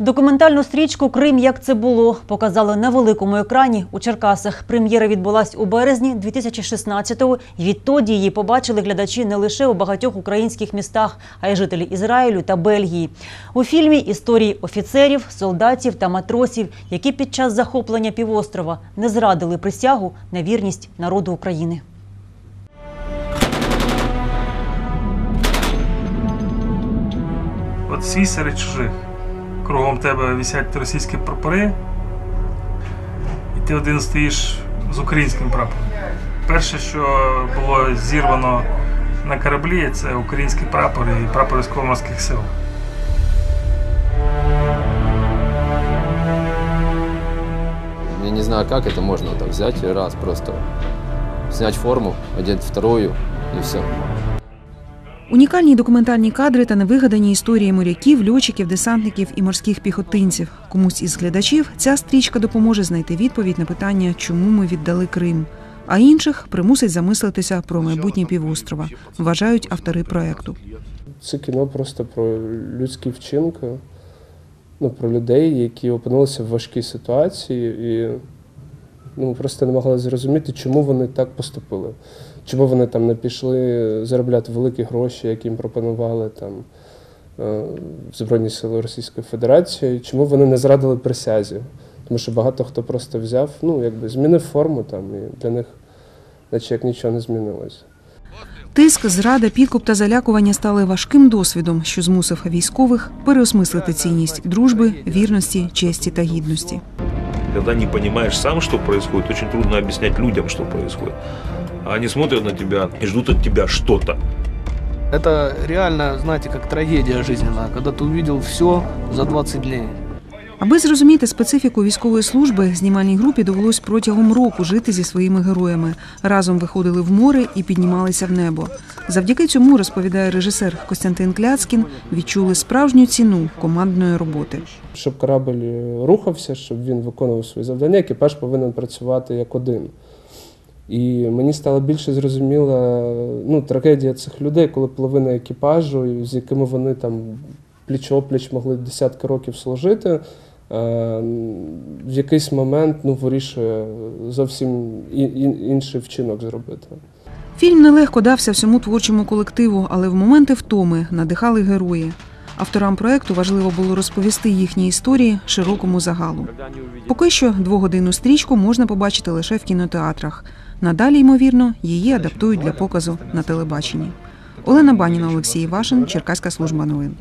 Документальну стрічку Крим як це було показали на великому екрані у Черкасах. Прем'єра відбулась у березні 2016-го. І відтоді її побачили глядачі не лише у багатьох українських містах, а й жителі Ізраїлю та Бельгії. У фільмі історії офіцерів, солдатів та матросів, які під час захоплення півострова не зрадили присягу на вірність народу України. От свій серед чужих. Кругом тебе висять російські прапори, і ти один стоїш з українським прапором. Перше, що було зірвано на кораблі, це український прапор і прапор військово-морських сил. Я не знаю, как это можно так взять раз просто снять форму, одеть вторую и все. Унікальні документальні кадри та невигадані історії моряків, льотчиків, десантників і морських піхотинців. Комусь із глядачів ця стрічка допоможе знайти відповідь на питання, чому ми віддали Крим. А інших примусить замислитися про майбутнє півострова, вважають автори проекту. Це кіно просто про людські вчинки, ну, про людей, які опинилися в важкій ситуації, і ну, просто не могли зрозуміти, чому вони так поступили. Чому вони там не пішли заробляти великі гроші, які їм пропонували там е, Збройні Сили Російської Федерації, чому вони не зрадили присязі. Тому що багато хто просто взяв, ну, якби змінив форму там, і для них наче як нічого не змінилося. Тиск, зрада, підкуп та залякування стали важким досвідом, що змусив військових переосмислити цінність дружби, вірності, честі та гідності. Когда не понимаешь сам, что происходит, очень трудно объяснять людям, что происходит. А они смотрят на тебя и ждут от тебя что-то. Это реально, знаете, как трагедия жизненная, когда ты увидел все за 20 дней. Аби зрозуміти специфіку військової служби, знімальній групі довелось протягом року жити зі своїми героями. Разом виходили в море і піднімалися в небо. Завдяки цьому, розповідає режисер Костянтин Кляцкін, відчули справжню ціну командної роботи. Щоб корабль рухався, щоб він виконував свої завдання, екіпаж повинен працювати як один. І мені стало більше зрозуміла ну, трагедія цих людей, коли половина екіпажу, з якими вони там пліч-опліч могли десятки років служити, в якийсь момент ну, вирішує зовсім інший вчинок зробити. Фільм нелегко дався всьому творчому колективу, але в моменти втоми надихали герої. Авторам проекту важливо було розповісти їхні історії широкому загалу. Поки що двогодинну стрічку можна побачити лише в кінотеатрах. Надалі, ймовірно, її адаптують для показу на телебаченні. Олена Баніна, Олексій Вашин, Черкаська служба новин.